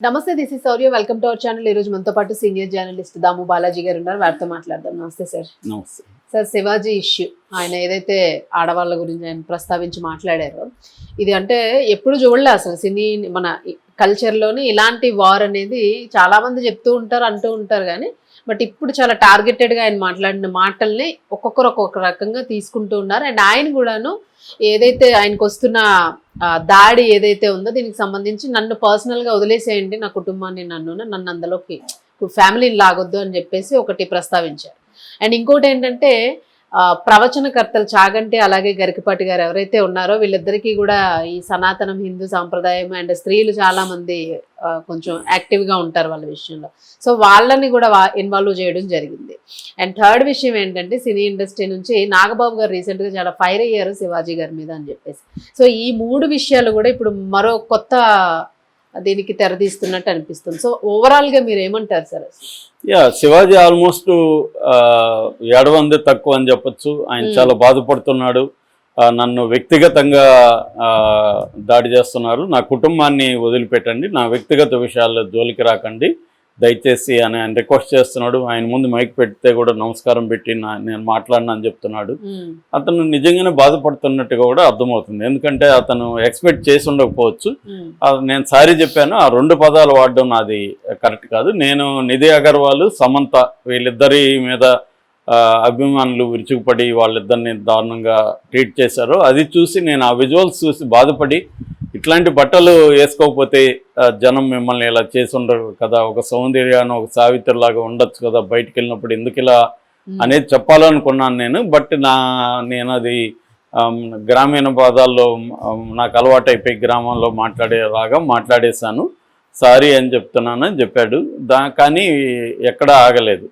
నమస్తే this is Sourya welcome to our channel ఈ రోజు మనతో పాటు సీనియర్ జర్నలిస్ట్ దాము బాలాజీ గారు ఉన్నారు. వారితో మాట్లాడదాం. నమస్తే సార్ నమస్తే. సార్ శివాజీ ఇష్యూ ఆయన ఏదైతే ఆడవాళ్ళ గురించి ఆయన ప్రస్తావించి మాట్లాడారో ఇది అంటే ఎప్పుడు చూడలే అసలు సినీ మన కల్చర్లోని ఇలాంటి వార్ అనేది చాలా మంది చెప్తూ ఉంటారు అంటూ ఉంటారు. కానీ బట్ ఇప్పుడు చాలా టార్గెటెడ్గా ఆయన మాట్లాడిన మాటల్ని ఒక్కొక్కరు ఒక్కొక్క రకంగా తీసుకుంటూ ఉన్నారు. అండ్ ఆయన కూడాను ఏదైతే ఆయనకు వస్తున్న దాడి ఏదైతే ఉందో దీనికి సంబంధించి నన్ను పర్సనల్గా వదిలేసేయండి నా కుటుంబాన్ని నన్ను నన్ను అందులోకి ఫ్యామిలీని లాగొద్దు అని చెప్పేసి ఒకటి ప్రస్తావించారు. అండ్ ఇంకోటి ఏంటంటే ప్రవచనకర్తలు చాగంటి అలాగే గరికపాటి గారు ఎవరైతే ఉన్నారో వీళ్ళిద్దరికీ కూడా ఈ సనాతనం హిందూ సాంప్రదాయం అండ్ స్త్రీలు చాలా మంది కొంచెం యాక్టివ్గా ఉంటారు వాళ్ళ విషయంలో. సో వాళ్ళని కూడా ఇన్వాల్వ్ చేయడం జరిగింది. అండ్ థర్డ్ విషయం ఏంటంటే సినీ ఇండస్ట్రీ నుంచి నాగబాబు గారు రీసెంట్గా చాలా ఫైర్ అయ్యారు శివాజీ గారి మీద అని చెప్పేసి. సో ఈ మూడు విషయాలు కూడా ఇప్పుడు మరో కొత్త దీనికి తెరదీస్తున్నట్టు అనిపిస్తుంది. సో ఓవరాల్గా మీరు ఏమంటారు సార్? యా శివాజీ ఆల్మోస్ట్ ఏడవంది తక్కువ అని చెప్పొచ్చు. ఆయన. చాలా బాధపడుతున్నాడు. నన్ను వ్యక్తిగతంగా దాడి చేస్తున్నారు. నా కుటుంబాన్ని వదిలిపెట్టండి. నా వ్యక్తిగత విషయాల్లో జోలికి రాకండి. దయచేసి అని ఆయన రిక్వెస్ట్ చేస్తున్నాడు. ఆయన ముందు మైక్ పెడితే కూడా నమస్కారం పెట్టి నా నేను మాట్లాడినా అని చెప్తున్నాడు. అతను నిజంగానే బాధపడుతున్నట్టుగా కూడా అర్థమవుతుంది. ఎందుకంటే అతను ఎక్స్పెక్ట్ చేసి ఉండకపోవచ్చు. నేను సారీ చెప్పాను. ఆ రెండు పదాలు వాడడం నాది కరెక్ట్ కాదు. నేను నిధి అగర్వాల్ సమంత వీళ్ళిద్దరి మీద అభిమానులు విరుచుకుపడి వాళ్ళిద్దరిని దారుణంగా ట్రీట్ చేశారు. అది చూసి నేను ఆ విజువల్స్ చూసి బాధపడి ఇట్లాంటి బట్టలు వేసుకోకపోతే జనం మిమ్మల్ని ఇలా చేసి ఉండరు కదా. ఒక సౌందర్యాన్ని ఒక సావిత్రిలాగా ఉండొచ్చు కదా బయటికి వెళ్ళినప్పుడు. ఎందుకు ఇలా అనేది చెప్పాలనుకున్నాను నేను. బట్ నా నేను అది గ్రామీణ పదాల్లో నాకు అలవాటు అయిపోయి గ్రామంలో మాట్లాడేలాగా మాట్లాడేశాను. సారీ అని చెప్తున్నాను అని చెప్పాడు. దా కానీ ఎక్కడా ఆగలేదు.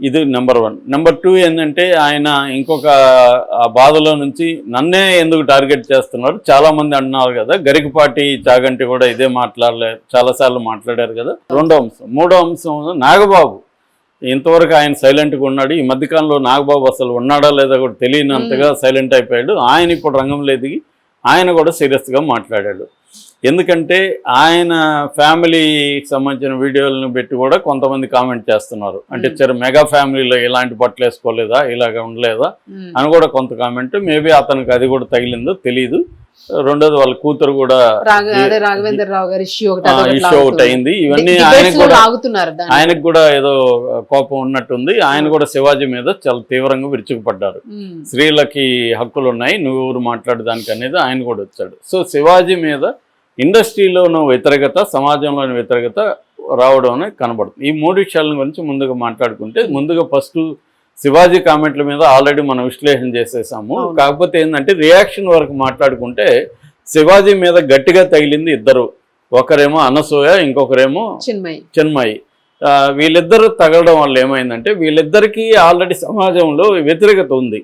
ఇది నెంబర్ వన్ నెంబర్ టూ ఏంటంటే ఆయన ఇంకొక ఆ బాధలో నుంచి నన్నే ఎందుకు టార్గెట్ చేస్తున్నారు? చాలామంది అంటున్నారు కదా గరికపాటి చాగంటి కూడా ఇదే మాట్లాడలే చాలాసార్లు మాట్లాడారు కదా. రెండో అంశం. మూడో అంశం నాగబాబు. ఇంతవరకు ఆయన సైలెంట్గా ఉన్నాడు. ఈ మధ్యకాలంలో నాగబాబు అసలు ఉన్నాడా లేదా కూడా తెలియనంతగా సైలెంట్ అయిపోయాడు. ఆయన ఇప్పుడు రంగంలో ఎదిగి ఆయన కూడా సీరియస్గా మాట్లాడాడు. ఎందుకంటే ఆయన ఫ్యామిలీకి సంబంధించిన వీడియోలను పెట్టి కూడా కొంతమంది కామెంట్ చేస్తున్నారు. అంటే. సరే మెగా ఫ్యామిలీలో ఇలాంటి బట్టలు వేసుకోలేదా? ఇలాగ ఉండలేదా? అని కూడా కొంత కామెంట్ మేబీ అతనికి అది కూడా తగిలిందో తెలియదు రెండోది వాళ్ళ కూతురు కూడా రాఘ అదే రాఘవేంద్ర రావు గారి ఇష్యూ ఒకటి. అయింది. ఇవన్నీ ఆయనకు కూడా ఏదో కోపం ఉన్నట్టుంది. ఆయన కూడా శివాజీ మీద చాలా తీవ్రంగా విరుచుకుపడ్డారు. స్త్రీలకి హక్కులు ఉన్నాయి నువ్వు ఎవరు మాట్లాడడానికి అనేది ఆయన కూడా వచ్చాడు. సో శివాజీ మీద ఇండస్ట్రీలోనూ వ్యతిరేకత సమాజంలోని వ్యతిరేకత రావడం అనేది కనబడుతుంది. ఈ మూడు విషయాల గురించి ముందుగా మాట్లాడుకుంటే ముందుగా ఫస్ట్ శివాజీ కామెంట్ల మీద ఆల్రెడీ మనం విశ్లేషణ చేసేసాము. కాకపోతే ఏంటంటే రియాక్షన్ వరకు మాట్లాడుకుంటే శివాజీ మీద గట్టిగా తగిలింది ఇద్దరు. ఒకరేమో అనసూయ ఇంకొకరేమో చిన్మయి. వీళ్ళిద్దరూ తగలడం వల్ల ఏమైందంటే వీళ్ళిద్దరికీ ఆల్రెడీ సమాజంలో వ్యతిరేకత ఉంది.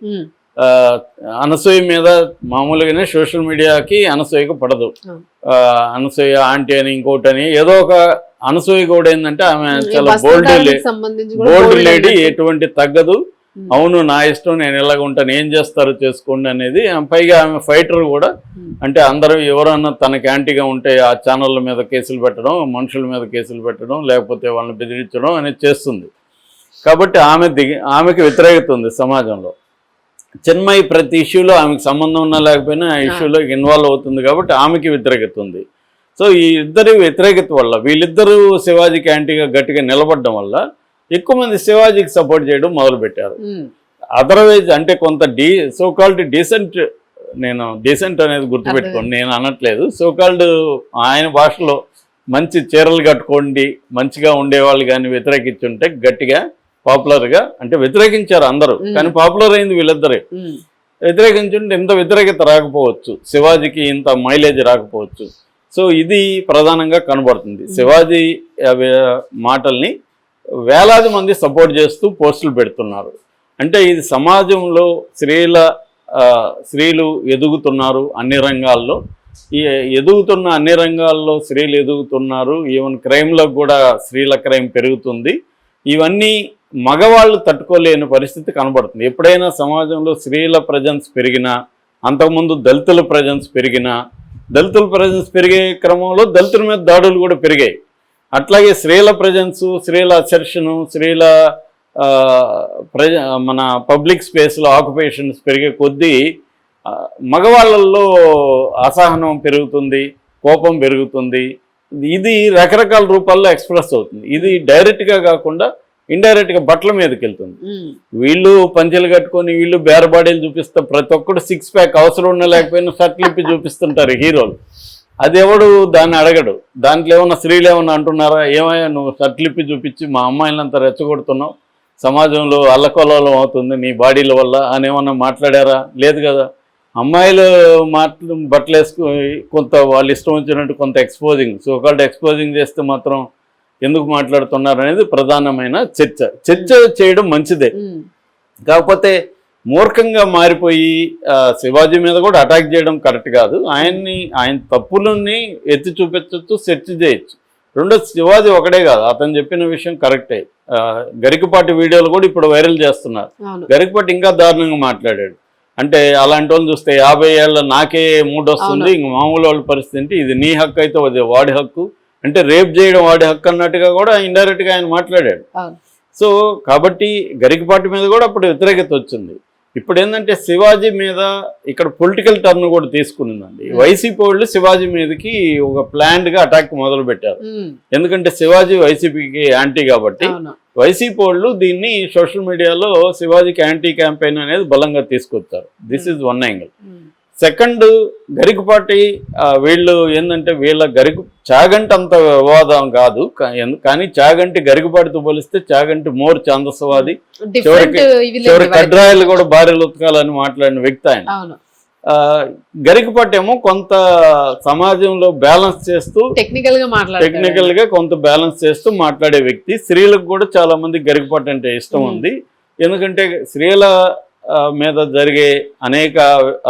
అనసూయ మీద మామూలుగానే సోషల్ మీడియాకి అనసూయకు పడదు. అనసూయ ఆంటీ అని ఇంకోటి అని ఏదో ఒక అనసూయ కూడా ఏంటంటే ఆమె చాలా బోల్డ్ బోల్డ్ లేడీ. ఎటువంటి తగ్గదు. అవును నా ఇష్టం నేను ఎలాగ ఉంటాను ఏం చేస్తారో చేసుకోండి అనేది. పైగా ఆమె ఫైటర్ కూడా అంటే అందరూ ఎవరన్నా తనకి యాంటీగా ఉంటే ఆ ఛానళ్ళ మీద కేసులు పెట్టడం మనుషుల మీద కేసులు పెట్టడం లేకపోతే వాళ్ళని బెదిరించడం అనేది చేస్తుంది. కాబట్టి ఆమె దిగి ఆమెకి వ్యతిరేకత ఉంది సమాజంలో. చిన్మయి ప్రతి ఇష్యూలో ఆమెకు సంబంధం ఉన్నా లేకపోయినా ఆ ఇష్యూలో ఇన్వాల్వ్ అవుతుంది కాబట్టి ఆమెకి వ్యతిరేకత ఉంది సో ఈ ఇద్దరి వ్యతిరేకత వల్ల వీళ్ళిద్దరూ శివాజీకి యాంటీగా గట్టిగా నిలబడడం వల్ల ఎక్కువ మంది శివాజీకి సపోర్ట్ చేయడం మొదలుపెట్టారు. అదర్వైజ్ అంటే కొంత డీ సో కాల్డ్ డీసెంట్ నేను డీసెంట్ అనేది గుర్తుపెట్టుకోండి నేను అనట్లేదు. సో కాల్డ్ ఆయన భాషలో మంచి చీరలు కట్టుకోండి మంచిగా ఉండేవాళ్ళు కానీ వ్యతిరేకించుంటే గట్టిగా పాపులర్గా అంటే వ్యతిరేకించారు అందరూ. కానీ పాపులర్ అయింది వీళ్ళిద్దరే. వ్యతిరేకించుంటే ఇంత వ్యతిరేకత రాకపోవచ్చు. శివాజీకి ఇంత మైలేజ్ రాకపోవచ్చు. సో ఇది ప్రధానంగా కనబడుతుంది. శివాజీ మాటల్ని వేలాది మంది సపోర్ట్ చేస్తూ పోస్టులు పెడుతున్నారు. అంటే ఇది సమాజంలో స్త్రీల స్త్రీలు ఎదుగుతున్నారు అన్ని రంగాల్లో. ఈ ఎదుగుతున్న అన్ని రంగాల్లో స్త్రీలు ఎదుగుతున్నారు. ఈవెన్ క్రైమ్లో కూడా స్త్రీల క్రైమ్ పెరుగుతుంది. ఇవన్నీ మగవాళ్ళు తట్టుకోలేని పరిస్థితి కనబడుతుంది. ఎప్పుడైనా సమాజంలో స్త్రీల ప్రజెన్స్ పెరిగినా అంతకుముందు దళితుల ప్రజెన్స్ పెరిగినా దళితుల ప్రజెన్స్ పెరిగే క్రమంలో దళితుల మీద దాడులు కూడా పెరిగాయి. అట్లాగే స్త్రీల ప్రజెన్స్ స్త్రీల అసర్షను స్త్రీల ప్రజ మన పబ్లిక్ స్పేస్లో ఆక్యుపేషన్స్ పెరిగే కొద్దీ మగవాళ్ళల్లో అసహనం పెరుగుతుంది కోపం పెరుగుతుంది. ఇది రకరకాల రూపాల్లో ఎక్స్ప్రెస్ అవుతుంది. ఇది డైరెక్ట్గా కాకుండా ఇండైరెక్ట్గా బట్టల మీదకి వెళ్తుంది. వీళ్ళు పంచెలు కట్టుకొని వీళ్ళు బేరబాడీలు చూపిస్తే ప్రతి ఒక్కడు సిక్స్ ప్యాక్ అవసరం ఉన్న లేకపోయినా షర్ట్లు ఇప్పి చూపిస్తుంటారు హీరోలు. అది ఎవడు? దాన్ని అడగడు. దాంట్లో ఏమన్నా స్త్రీలు ఏమన్నా అంటున్నారా? ఏమయ్యా నువ్వు షర్ట్లు ఇప్పి చూపించి మా అమ్మాయిలంతా రెచ్చగొడుతున్నావు. సమాజంలో అల్లకొల్లం అవుతుంది నీ బాడీల వల్ల అని ఏమన్నా మాట్లాడారా? లేదు కదా. అమ్మాయిలు మాట్లా బట్టలు వేసుకుని కొంత వాళ్ళు ఇష్టం వచ్చినట్టు కొంత ఎక్స్పోజింగ్ సో కాల్డ్ ఎక్స్పోజింగ్ చేస్తే మాత్రం ఎందుకు మాట్లాడుతున్నారు అనేది ప్రధానమైన చర్చ. చర్చ చేయడం మంచిదే. కాకపోతే మూర్ఖంగా మారిపోయి శివాజీ మీద కూడా అటాక్ చేయడం కరెక్ట్ కాదు. ఆయన్ని ఆయన తప్పులని ఎత్తి చూపించవచ్చు సెర్చ్ చేయొచ్చు. రెండో శివాజీ ఒకటే కాదు. అతను చెప్పిన విషయం కరెక్టే. గరికపాటి వీడియోలు కూడా ఇప్పుడు వైరల్ చేస్తున్నారు. గరికపాటి ఇంకా దారుణంగా మాట్లాడాడు. అంటే అలాంటి వాళ్ళు చూస్తే యాభై ఏళ్ళ నాకే మూడు వస్తుంది ఇంక మామూలు వాళ్ళ పరిస్థితి ఏంటి ఇది నీ హక్కు అయితే అది వాడి హక్కు. అంటే రేప్ చేయడం వాడి హక్కు అన్నట్టుగా కూడా indirect గా ఆయన మాట్లాడాడు. సో కాబట్టి గరికపాటి మీద కూడా అప్పుడు వ్యతిరేకత వచ్చింది. ఇప్పుడు ఏంటంటే శివాజీ మీద ఇక్కడ పొలిటికల్ టర్న్ కూడా తీసుకునిందండి. వైసీపీ వాళ్ళు శివాజీ మీదకి ఒక planned గా అటాక్ మొదలు పెట్టారు ఎందుకంటే శివాజీ వైసీపీకి యాంటీ కాబట్టి వైసీపీ వాళ్ళు దీన్ని సోషల్ మీడియాలో శివాజీకి యాంటీ క్యాంపెయిన్ అనేది బలంగా తీసుకొచ్చారు. This is one angle second Garikapati ఆ, వీళ్ళు ఏంటంటే వీళ్ళ గరిక చాగంటి అంత వివాదం కాదు కానీ చాగంటి గరికపాటితో పోలిస్తే చాగంటి మోర్ ఛాందస్వాది. చివరి. కడ్రాయిలు కూడా భార్యలు ఉతకాలని మాట్లాడిన వ్యక్తి ఆయన. గరికపాటి ఏమో కొంత సమాజంలో బ్యాలెన్స్ చేస్తూ టెక్నికల్గా టెక్నికల్గా కొంత బ్యాలెన్స్ చేస్తూ మాట్లాడే వ్యక్తి. స్త్రీలకు కూడా చాలా మంది గరికపాటి అంటే ఇష్టం. ఉంది. ఎందుకంటే స్త్రీల మీద జరిగే అనేక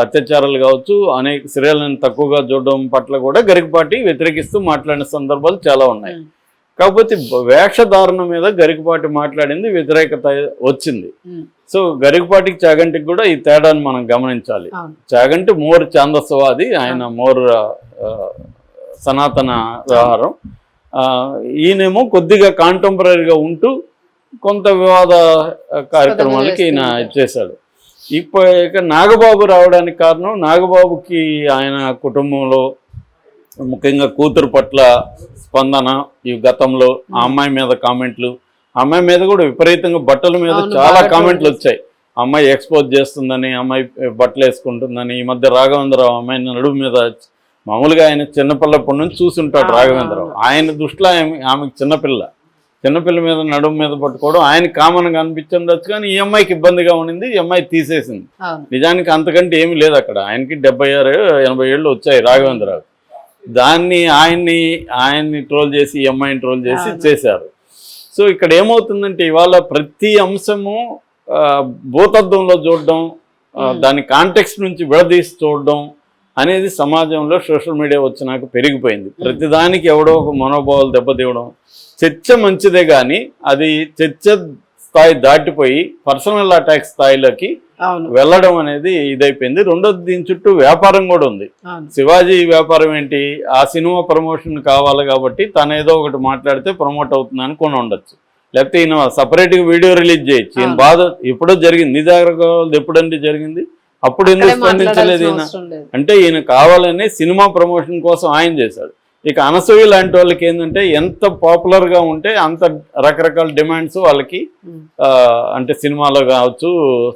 అత్యాచారాలు కావచ్చు అనేక స్త్రీలను తక్కువగా చూడడం పట్ల కూడా గరికపాటి వ్యతిరేకిస్తూ మాట్లాడిన సందర్భాలు చాలా ఉన్నాయి. కాకపోతే వేషధారణ మీద గరికపాటి మాట్లాడింది వ్యతిరేకత వచ్చింది. సో గరికపాటికి చాగంటికి కూడా ఈ తేడాను మనం గమనించాలి. చాగంటి మోర్ ఛాందస్వాది ఆయన మోర్ సనాతన వ్యవహారం. ఈయనేమో కొద్దిగా కాంటెంపరీగా ఉంటూ కొంత వివాద కార్యక్రమాలకి ఈయన చేశాడు. ఇక నాగబాబు రావడానికి కారణం నాగబాబుకి ఆయన కుటుంబంలో ముఖ్యంగా కూతురు పట్ల స్పందన ఈ గతంలో ఆ అమ్మాయి మీద కామెంట్లు అమ్మాయి మీద కూడా విపరీతంగా బట్టల మీద చాలా కామెంట్లు వచ్చాయి. అమ్మాయి ఎక్స్పోజ్ చేస్తుందని అమ్మాయి బట్టలు వేసుకుంటుందని ఈ మధ్య రాఘవేంద్రరావు అమ్మాయి నడుము మీద మామూలుగా ఆయన చిన్నపిల్లప్పటి నుంచి చూసుంటాడు అవును, రాఘవేంద్రరావు. ఆయన దృష్టిలో ఆమె ఆమెకి చిన్నపిల్ల. చిన్నపిల్ల మీద నడుము మీద పట్టుకోవడం ఆయన కామన్గా అనిపించవచ్చు కానీ ఈ అమ్మాయికి ఇబ్బందిగా ఉండింది ఈ అమ్మాయి తీసేసింది. నిజానికి అంతకంటే ఏమీ లేదు అక్కడ. ఆయనకి డెబ్బై ఆరు ఎనభై ఏళ్ళు వచ్చాయి రాఘవేంద్రరావు. దాన్ని ఆయన్ని ఆయన్ని ట్రోల్ చేసి ఈ అమ్మాయిని ట్రోల్ చేసి. చేశారు. సో ఇక్కడ ఏమవుతుందంటే ఇవాళ ప్రతి అంశము భూతద్దంలో చూడడం. దాని కాంటెక్స్ట్ నుంచి విడదీసి చూడడం అనేది సమాజంలో సోషల్ మీడియా వచ్చినాక పెరిగిపోయింది. ప్రతిదానికి ఎవడో ఒక మనోభావాలు దెబ్బతీయడం చర్చ మంచిదే కానీ అది చర్చ స్థాయి దాటిపోయి పర్సనల్ అటాక్ స్థాయిలోకి వెళ్ళడం అనేది ఇదైపోయింది. రెండోది దీని చుట్టూ వ్యాపారం కూడా ఉంది. శివాజీ వ్యాపారం ఏంటి? ఆ సినిమా ప్రమోషన్ కావాలి కాబట్టి తను ఏదో ఒకటి మాట్లాడితే ప్రమోట్ అవుతుంది అనుకుని ఉండొచ్చు. లేకపోతే ఈయన సపరేట్గా వీడియో రిలీజ్ చేయొచ్చు. ఈయన. బాధ ఎప్పుడో జరిగింది. నీ దగ్గర కావాలి ఎప్పుడంటే జరిగింది? అప్పుడు ఎందుకు స్పందించలేదు ఈయన? అంటే ఈయన కావాలని సినిమా ప్రమోషన్ కోసం ఆయన చేశాడు. ఇక అనసూయ లాంటి వాళ్ళకి ఏంటంటే ఎంత పాపులర్గా ఉంటే అంత రకరకాల డిమాండ్స్ వాళ్ళకి అంటే సినిమాలో కావచ్చు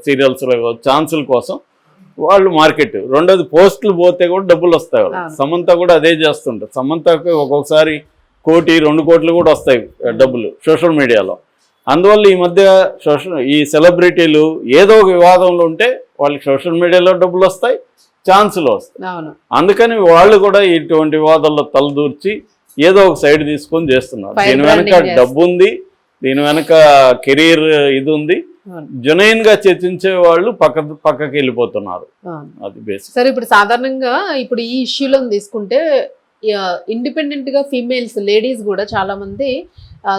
సీరియల్స్లో కావచ్చు ఛాన్సుల కోసం వాళ్ళు మార్కెట్ రెండోది పోస్టులు పోతే కూడా డబ్బులు వస్తాయి. అవును. సమంత కూడా అదే చేస్తుంటారు సమంతకు ఒక్కొక్కసారి కోటి రెండు కోట్లు కూడా వస్తాయి డబ్బులు సోషల్ మీడియాలో అందువల్ల ఈ మధ్య సోషల్ ఈ సెలబ్రిటీలు ఏదో ఒక వివాదంలో ఉంటే వాళ్ళకి సోషల్ మీడియాలో డబ్బులు వస్తాయి ఛాన్సులు వస్తాయి. అందుకని వాళ్ళు కూడా ఇటువంటి వివాదాల్లో తలదూర్చి ఏదో ఒక సైడ్ తీసుకొని చేస్తున్నారు. దీని వెనక డబ్బు ఉంది దీని వెనక కెరీర్ ఇది ఉంది జునైన్గా చర్చించే వాళ్ళు పక్క పక్కకి వెళ్ళిపోతున్నారు. అది బేసిక్ సరే ఇప్పుడు సాధారణంగా ఇప్పుడు ఈ ఇష్యూలో తీసుకుంటే ఇండిపెండెంట్గా ఫీమేల్స్ లేడీస్ కూడా చాలా మంది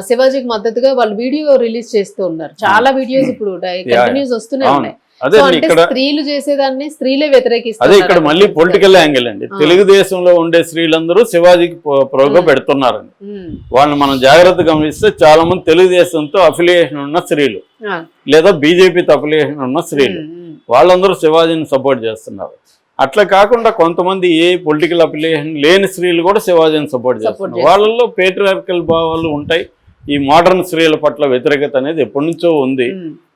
శివాజీకి మద్దతుగా వాళ్ళు వీడియో రిలీజ్ చేస్తూ ఉన్నారు. చాలా వీడియోస్ ఇప్పుడు కంటిన్యూస్ వస్తూనే. ఉన్నాయి. అదే ఇక్కడ స్త్రీలు చేసేదాన్ని స్త్రీలే వ్యతిరేకిస్తారు అదే ఇక్కడ మళ్ళీ పొలిటికల్ యాంగిల్ అండి. తెలుగుదేశంలో ఉండే స్త్రీలందరూ శివాజీకి ప్ర- ప్రోగా. పెడుతున్నారండి వాళ్ళని మనం జాగ్రత్త గమనిస్తే చాలా మంది తెలుగుదేశంతో అఫిలియేషన్ ఉన్న స్త్రీలు. లేదా బీజేపీతో అఫిలియేషన్ ఉన్న స్త్రీలు. వాళ్ళందరూ శివాజీని సపోర్ట్ చేస్తున్నారు. అట్లా కాకుండా కొంతమంది ఏ పొలిటికల్ అఫిలియేషన్ లేని స్త్రీలు కూడా శివాజీని సపోర్ట్ చేస్తున్నారు. చేస్తారు. వాళ్ళల్లో పేట్రియార్కల్ భావాలు ఉంటాయి. ఈ మోడర్న్ స్త్రీల పట్ల వ్యతిరేకత అనేది ఎప్పటి నుంచో ఉంది.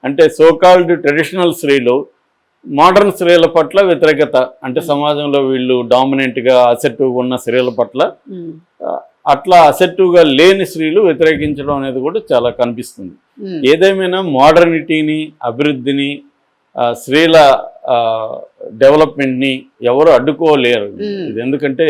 అంటే సోకాల్డ్ ట్రెడిషనల్ స్త్రీలు మోడర్న్ స్త్రీల పట్ల వ్యతిరేకత. అంటే సమాజంలో వీళ్ళు డామినెంట్గా అసెప్టివ్గా ఉన్న స్త్రీల పట్ల అట్లా అసెప్టివ్గా లేని స్త్రీలు వ్యతిరేకించడం అనేది కూడా చాలా కనిపిస్తుంది. ఏదేమైనా మోడర్నిటీని అభివృద్ధిని స్త్రీల డెవలప్మెంట్ని ఎవరు అడ్డుకోలేరు. ఇది ఎందుకంటే